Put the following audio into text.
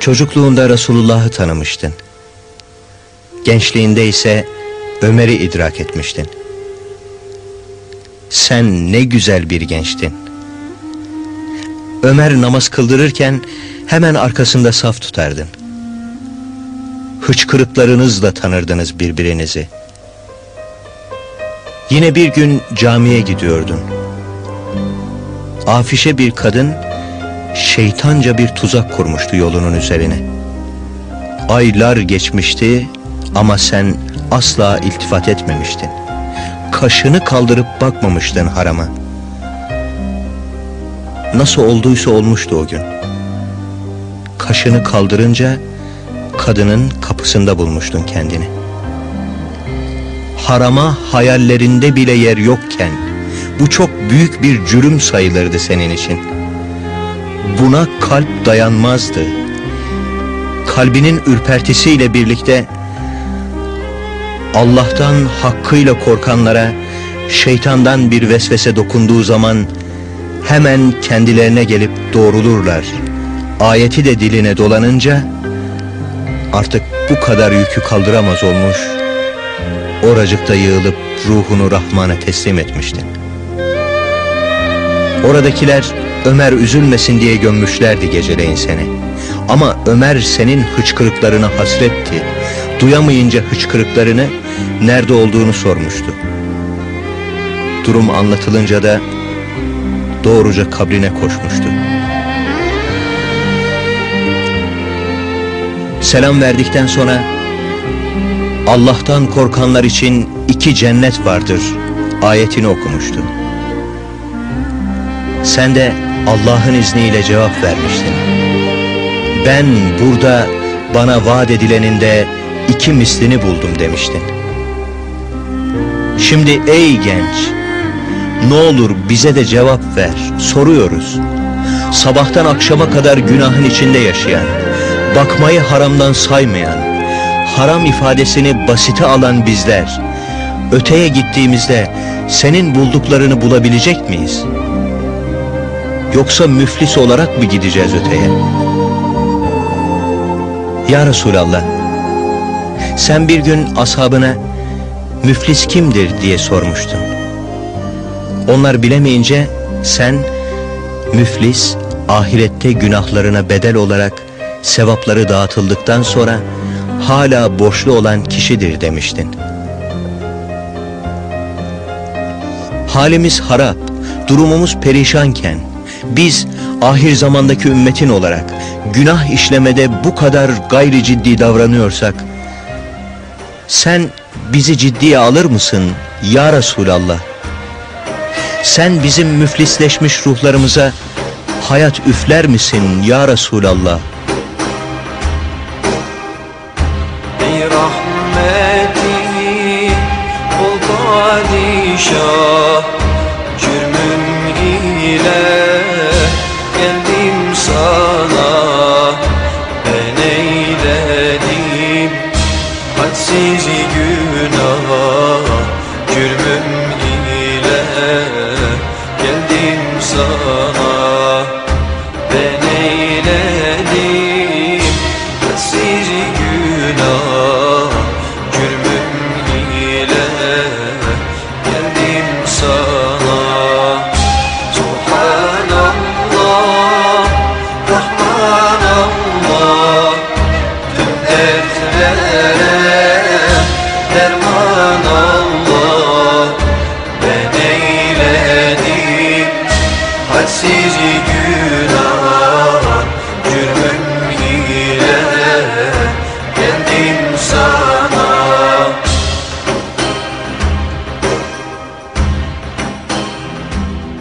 Çocukluğunda Resulullah'ı tanımıştın. Gençliğinde ise Ömer'i idrak etmiştin. Sen ne güzel bir gençtin. Ömer namaz kıldırırken hemen arkasında saf tutardın. Hıçkırıklarınızla tanırdınız birbirinizi. Yine bir gün camiye gidiyordun. Afişe bir kadın şeytanca bir tuzak kurmuştu yolunun üzerine. Aylar geçmişti ama sen asla iltifat etmemiştin. Kaşını kaldırıp bakmamıştın harama. Nasıl olduysa olmuştu o gün. Kaşını kaldırınca kadının kapısında bulmuştun kendini. Harama hayallerinde bile yer yokken bu çok büyük bir cürüm sayılırdı senin için. Buna kalp dayanmazdı. Kalbinin ürpertisiyle birlikte Allah'tan hakkıyla korkanlara şeytandan bir vesvese dokunduğu zaman hemen kendilerine gelip doğrulurlar. Ayeti de diline dolanınca artık bu kadar yükü kaldıramaz olmuş, oracıkta yığılıp ruhunu Rahman'a teslim etmiştin. Oradakiler Ömer üzülmesin diye gömmüşlerdi geceleyin seni. Ama Ömer senin hıçkırıklarına hasretti. Duyamayınca hıçkırıklarını nerede olduğunu sormuştu. Durum anlatılınca da doğruca kabrine koşmuştu. Selam verdikten sonra Allah'tan korkanlar için iki cennet vardır ayetini okumuştu. Sen de Allah'ın izniyle cevap vermiştin. Ben burada bana vaat edilenin de iki mislini buldum demiştin. Şimdi ey genç, ne olur bize de cevap ver, soruyoruz. Sabahtan akşama kadar günahın içinde yaşayan, bakmayı haramdan saymayan, haram ifadesini basite alan bizler, öteye gittiğimizde senin bulduklarını bulabilecek miyiz? Yoksa müflis olarak mı gideceğiz öteye? Ya Resulallah, sen bir gün ashabına müflis kimdir diye sormuştun. Onlar bilemeyince sen müflis ahirette günahlarına bedel olarak sevapları dağıtıldıktan sonra hala borçlu olan kişidir demiştin. Halimiz harap, durumumuz perişanken biz ahir zamandaki ümmetin olarak günah işlemede bu kadar gayri ciddi davranıyorsak sen bizi ciddiye alır mısın ya Resulallah? Sen bizim müflisleşmiş ruhlarımıza hayat üfler misin ya Resulallah? Ey rahmeti ol padişah derman Allah Ben eyledim hadsiz günah